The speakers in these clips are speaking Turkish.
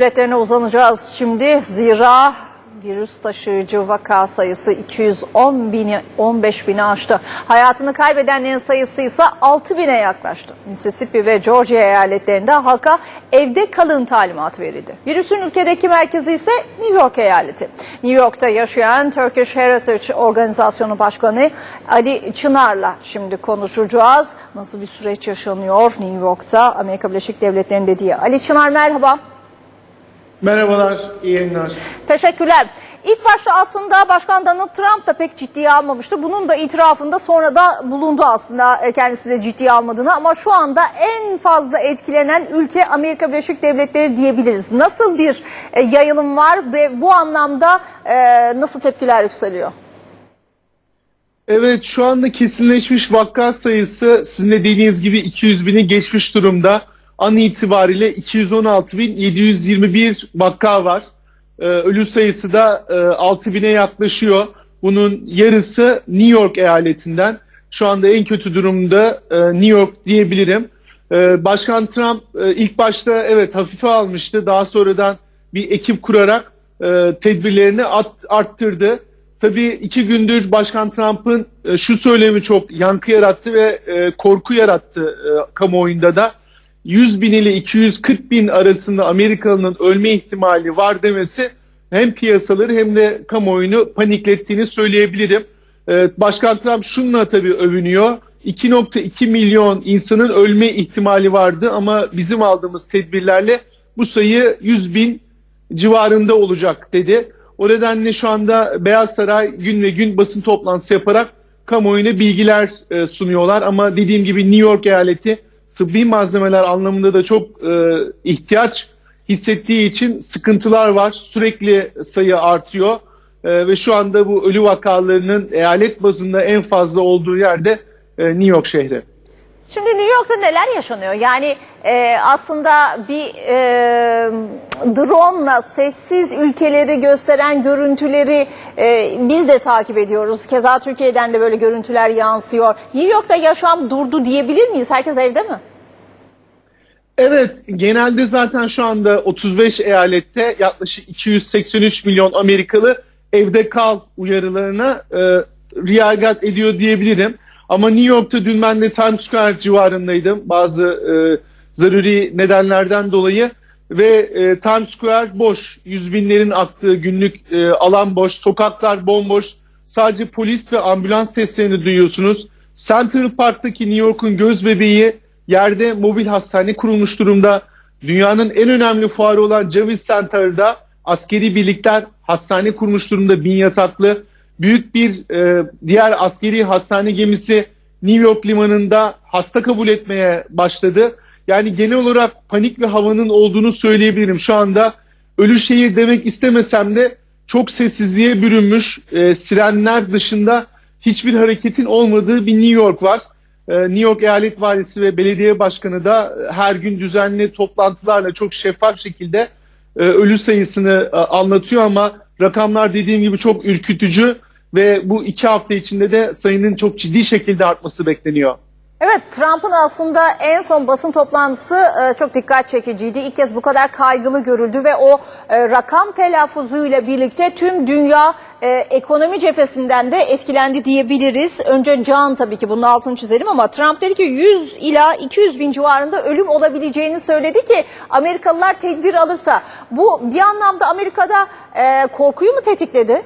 Devletlerine uzanacağız şimdi. Zira virüs taşıyıcı vaka sayısı 210 bini 15 bini aştı. Hayatını kaybedenlerin sayısı ise 6 bine yaklaştı. Mississippi ve Georgia eyaletlerinde halka evde kalın talimatı verildi. Virüsün ülkedeki merkezi ise New York eyaleti. New York'ta yaşayan Turkish Heritage Organizasyonu Başkanı Ali Çınar'la şimdi konuşacağız. Nasıl bir süreç yaşanıyor New York'ta Amerika Birleşik Devletleri'nde diye. Ali Çınar merhaba. Merhabalar, iyi yayınlar. Teşekkürler. İlk başta aslında Başkan Donald Trump da pek ciddiye almamıştı. Bunun da itirafında sonra da bulundu aslında e, kendisi de ciddiye almadığını. Ama şu anda en fazla etkilenen ülke Amerika Birleşik Devletleri diyebiliriz. Nasıl bir e, yayılım var ve bu anlamda e, nasıl tepkiler yükseliyor? Evet, şu anda kesinleşmiş vaka sayısı sizin de dediğiniz gibi 200 bini geçmiş durumda. An itibariyle 216.721 vaka var. Ee, ölü sayısı da e, 6 bine yaklaşıyor. Bunun yarısı New York eyaletinden. Şu anda en kötü durumda e, New York diyebilirim. Ee, Başkan Trump e, ilk başta evet hafife almıştı. Daha sonradan bir ekip kurarak e, tedbirlerini at- arttırdı. Tabii iki gündür Başkan Trump'ın e, şu söylemi çok yankı yarattı ve e, korku yarattı e, kamuoyunda da. 100 bin ile 240 bin arasında Amerikalı'nın ölme ihtimali var demesi hem piyasaları hem de kamuoyunu paniklettiğini söyleyebilirim. E, Başkan Trump şununla tabii övünüyor. 2.2 milyon insanın ölme ihtimali vardı ama bizim aldığımız tedbirlerle bu sayı 100 bin civarında olacak dedi. O nedenle şu anda Beyaz Saray gün ve gün basın toplantısı yaparak kamuoyuna bilgiler e, sunuyorlar. Ama dediğim gibi New York eyaleti tıbbi malzemeler anlamında da çok e, ihtiyaç hissettiği için sıkıntılar var. Sürekli sayı artıyor E, ve şu anda bu ölü vakalarının eyalet bazında en fazla olduğu yerde e, New York şehri. Şimdi New York'ta neler yaşanıyor? Yani e, aslında bir e, drone'la sessiz ülkeleri gösteren görüntüleri e, biz de takip ediyoruz. Keza Türkiye'den de böyle görüntüler yansıyor. New York'ta yaşam durdu diyebilir miyiz? Herkes evde mi? Evet, genelde zaten şu anda 35 eyalette yaklaşık 283 milyon Amerikalı evde kal uyarılarına e, riayet ediyor diyebilirim. Ama New York'ta dün ben de Times Square civarındaydım bazı e, zaruri nedenlerden dolayı ve e, Times Square boş, yüz binlerin aktığı günlük e, alan boş, sokaklar bomboş, sadece polis ve ambulans seslerini duyuyorsunuz. Central Park'taki New York'un göz bebeği yerde mobil hastane kurulmuş durumda. Dünyanın en önemli fuarı olan Javits Center'da askeri birlikler hastane kurmuş durumda bin yataklı. Büyük bir e, diğer askeri hastane gemisi New York limanında hasta kabul etmeye başladı. Yani genel olarak panik ve havanın olduğunu söyleyebilirim. Şu anda ölü şehir demek istemesem de çok sessizliğe bürünmüş e, sirenler dışında hiçbir hareketin olmadığı bir New York var. E, New York Eyalet Valisi ve Belediye Başkanı da her gün düzenli toplantılarla çok şeffaf şekilde e, ölü sayısını e, anlatıyor ama rakamlar dediğim gibi çok ürkütücü ve bu iki hafta içinde de sayının çok ciddi şekilde artması bekleniyor. Evet, Trump'ın aslında en son basın toplantısı e, çok dikkat çekiciydi. İlk kez bu kadar kaygılı görüldü ve o e, rakam telaffuzuyla birlikte tüm dünya e, ekonomi cephesinden de etkilendi diyebiliriz. Önce Can tabii ki bunun altını çizelim ama Trump dedi ki 100 ila 200 bin civarında ölüm olabileceğini söyledi ki Amerikalılar tedbir alırsa. Bu bir anlamda Amerika'da e, korkuyu mu tetikledi?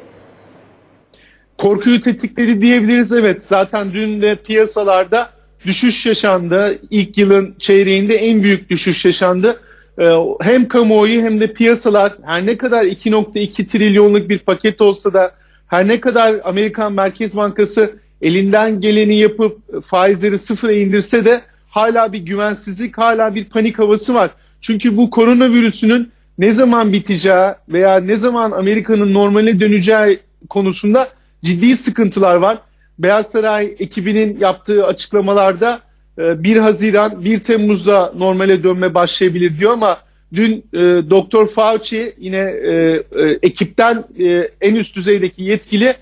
Korkuyu tetikledi diyebiliriz evet. Zaten dün de piyasalarda düşüş yaşandı. İlk yılın çeyreğinde en büyük düşüş yaşandı. Ee, hem kamuoyu hem de piyasalar her ne kadar 2.2 trilyonluk bir paket olsa da her ne kadar Amerikan Merkez Bankası elinden geleni yapıp faizleri sıfıra indirse de hala bir güvensizlik, hala bir panik havası var. Çünkü bu koronavirüsünün ne zaman biteceği veya ne zaman Amerika'nın normale döneceği konusunda ciddi sıkıntılar var. Beyaz Saray ekibinin yaptığı açıklamalarda e, 1 Haziran 1 Temmuz'da normale dönme başlayabilir diyor ama dün e, Doktor Fauci yine e, e, ekipten e, en üst düzeydeki yetkili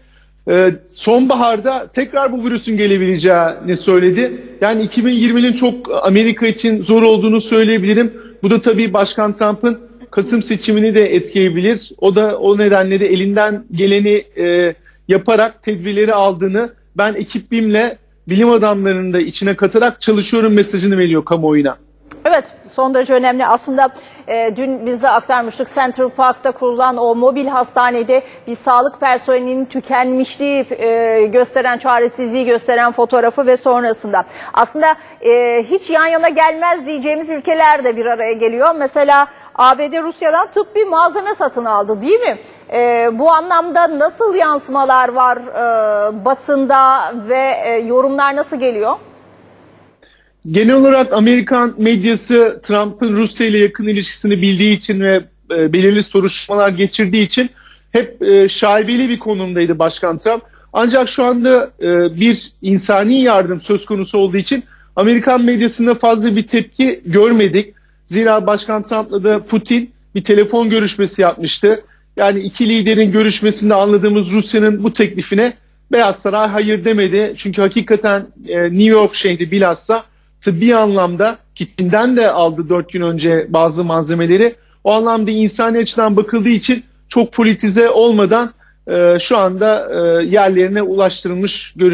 e, sonbaharda tekrar bu virüsün gelebileceğini söyledi. Yani 2020'nin çok Amerika için zor olduğunu söyleyebilirim. Bu da tabii Başkan Trump'ın Kasım seçimini de etkileyebilir. O da o nedenle de elinden geleni e, yaparak tedbirleri aldığını ben ekip BİM'le bilim adamlarını da içine katarak çalışıyorum mesajını veriyor kamuoyuna. Evet son derece önemli. Aslında e, dün biz de aktarmıştık Central Park'ta kurulan o mobil hastanede bir sağlık personelinin tükenmişliği e, gösteren, çaresizliği gösteren fotoğrafı ve sonrasında. Aslında e, hiç yan yana gelmez diyeceğimiz ülkeler de bir araya geliyor. Mesela ABD Rusya'dan tıbbi malzeme satın aldı değil mi? E, bu anlamda nasıl yansımalar var e, basında ve e, yorumlar nasıl geliyor? Genel olarak Amerikan medyası Trump'ın Rusya ile yakın ilişkisini bildiği için ve e, belirli soruşturmalar geçirdiği için hep e, şaibeli bir konumdaydı Başkan Trump. Ancak şu anda e, bir insani yardım söz konusu olduğu için Amerikan medyasında fazla bir tepki görmedik. Zira Başkan Trump'la da Putin bir telefon görüşmesi yapmıştı. Yani iki liderin görüşmesinde anladığımız Rusya'nın bu teklifine Beyaz Saray hayır demedi. Çünkü hakikaten e, New York şehri bilhassa tıbbi anlamda ki Çin'den de aldı dört gün önce bazı malzemeleri. O anlamda insani açıdan bakıldığı için çok politize olmadan e, şu anda e, yerlerine ulaştırılmış görünüyor.